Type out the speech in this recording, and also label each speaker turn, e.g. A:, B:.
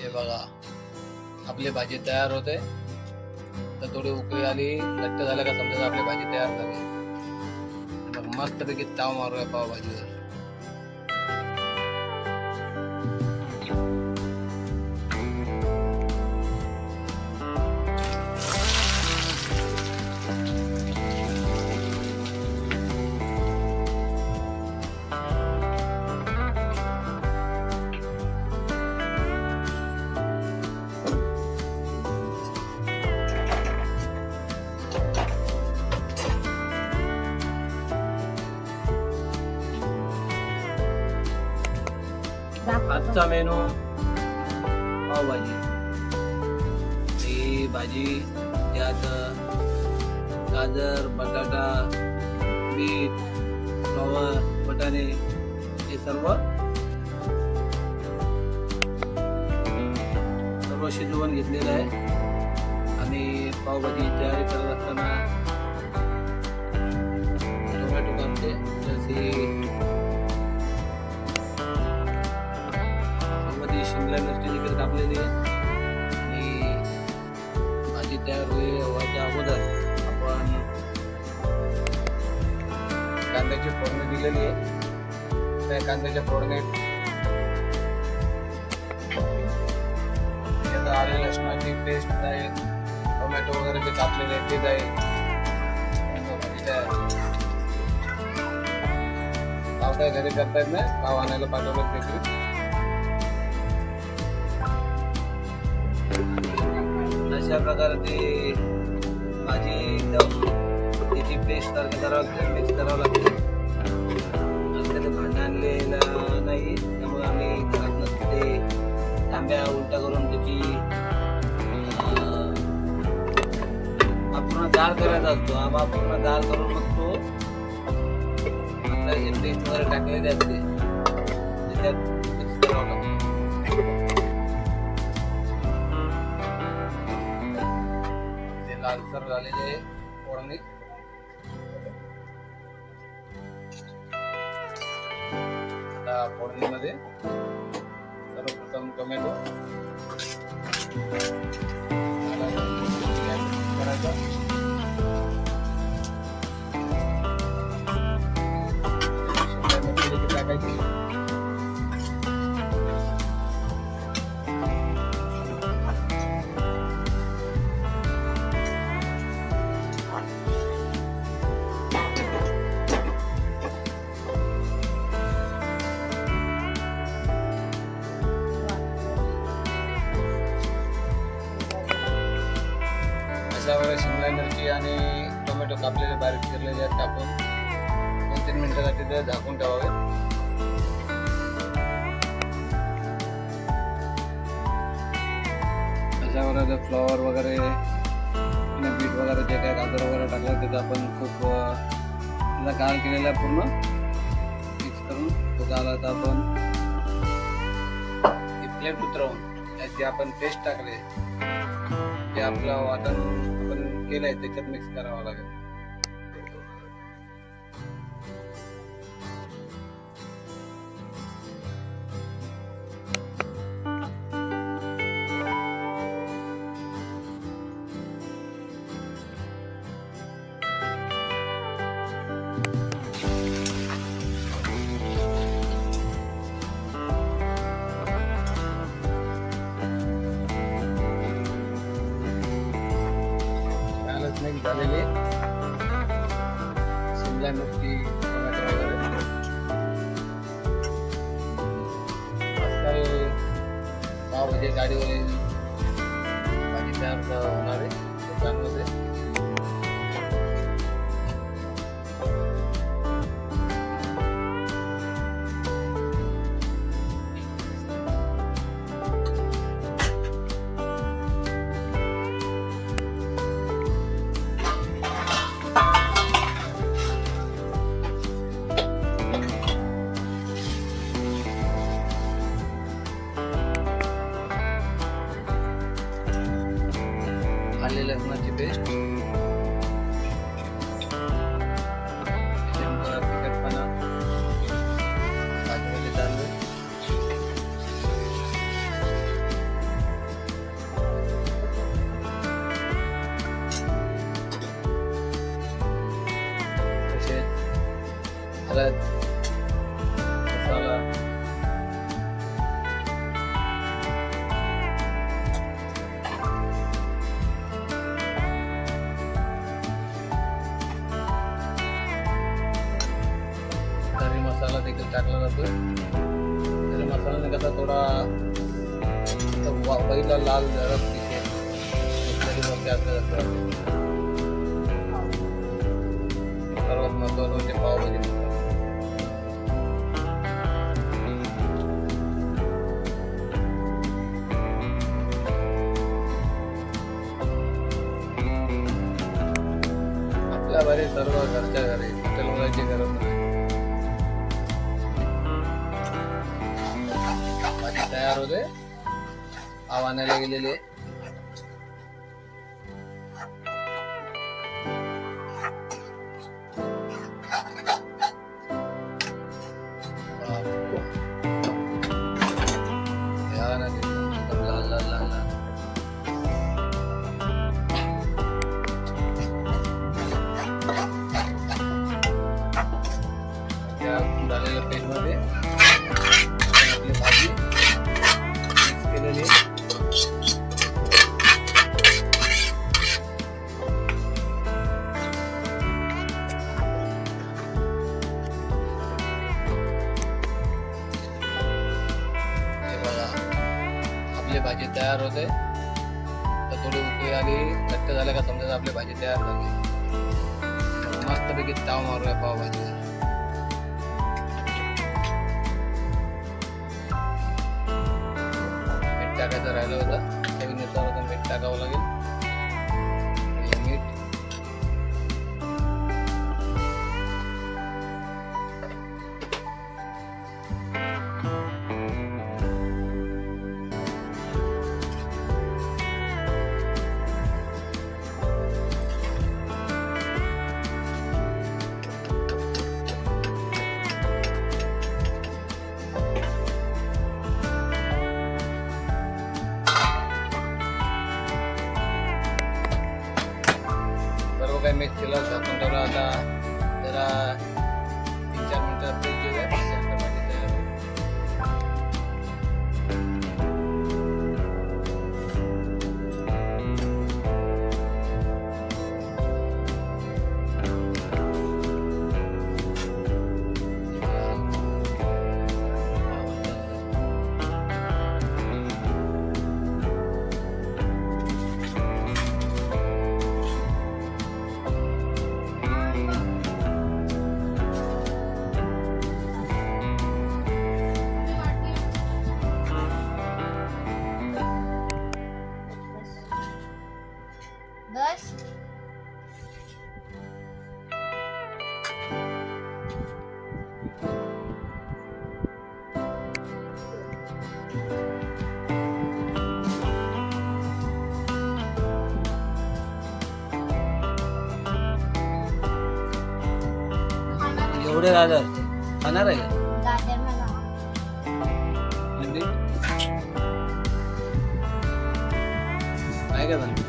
A: हे बघा. आपली भाजी तयार होते. तर थोडी उकळी आली. घट्ट झालं का समजा आपली भाजी तयार झाली. मग मस्तपैकी ताव मारूया पावभाजीवर. आजचा मेनू पावभाजी ही भाजी यात गाजर बटाटा बीट फ्लॉवर बटाणे हे सर्व सर्व शिजवून घेतलेलं आहे. आणि पावभाजी तयारी करत असताना मिरची देखील कापलेली आणि भाजी तयार होईल व्हायच्या अगोदर. आपण कांद्याची फोडणी दिलेली आहे. त्या कांद्याच्या फोडणीत आले लसणाची पेस्ट जाईल टोमॅटो वगैरे जे कापलेले आहे ते जाईल पावसाळ्या काय घरी करता येत नाही पाव आणायला पाठवलं देखील अशा प्रकारे ते माझी एकदम त्याची पेस्ट सारखी करावं मिक्स करावं लागते. आणि त्याने भांडं आणलेलं नाही त्यामुळे आम्ही घरात ते तांब्या उलटा करून त्याची पूर्ण गार करायचा असतो. आम्हा पूर्ण गार करून मग तो आपल्या पेस्ट वगैरे टाकलेले असते त्याच्यात लालसर झालेले फोडणी आता फोडणीमध्ये सर्वप्रथम टोमॅटो करायचा Thank you. देखील शिमला मिरची आणि टोमॅटो कापलेले बारीक चिरलेले आहेत टाकून दोन तीन मिनिटासाठी ते झाकून ठेवावे. अशा ते फ्लॉवर वगैरे आणि बीट वगैरे जे काय गाजर वगैरे टाकलं त्याचं आपण खूप त्याला गाळ केलेला आहे पूर्ण मिक्स करून तो गाळ आपण प्लेट उतरवून त्याची आपण पेस्ट टाकले ते आपलं वाटण आपण आहे त्याच्यात मिक्स करावं लागेल. बॅलन्स झालेले शिमला मिरची टोमॅटो वगैरे आजकाल पावभाजी भाजी तयार होणार आहे दुकानमध्ये मिरची पेस्ट तिखटपणा भाजलेले तांदूळ तसेच हळद मसाला देखील टाकला जातो तरी मसाल्याने कसा थोडा वा- पहिला लाल जरब तिथे कढीमध्ये आपल्याला सर्वात महत्वाचं म्हणजे पावभाजी. आपल्या घरी सर्व घरच्या घरी हॉटेलवाल्याची गरज नाही. भाजी तयार होते. पाव आणायला गेलेले आपली भाजी तयार होते. तर थोडी उकळी आली घट्ट झालं का समजा आपली भाजी तयार झाली. मस्तपैकी ताव मारूया पावभाजीला. मीठ टाकायचं राहिलं होतं. चवीनुसार मीठ टाकावं लागेल. सर्व काही मिक्स केलं झाकून ठेवलं आता जरा एवढे गाजर खाणार आहे का?
B: गाजर मला
A: भेंडी आहे का भेंडी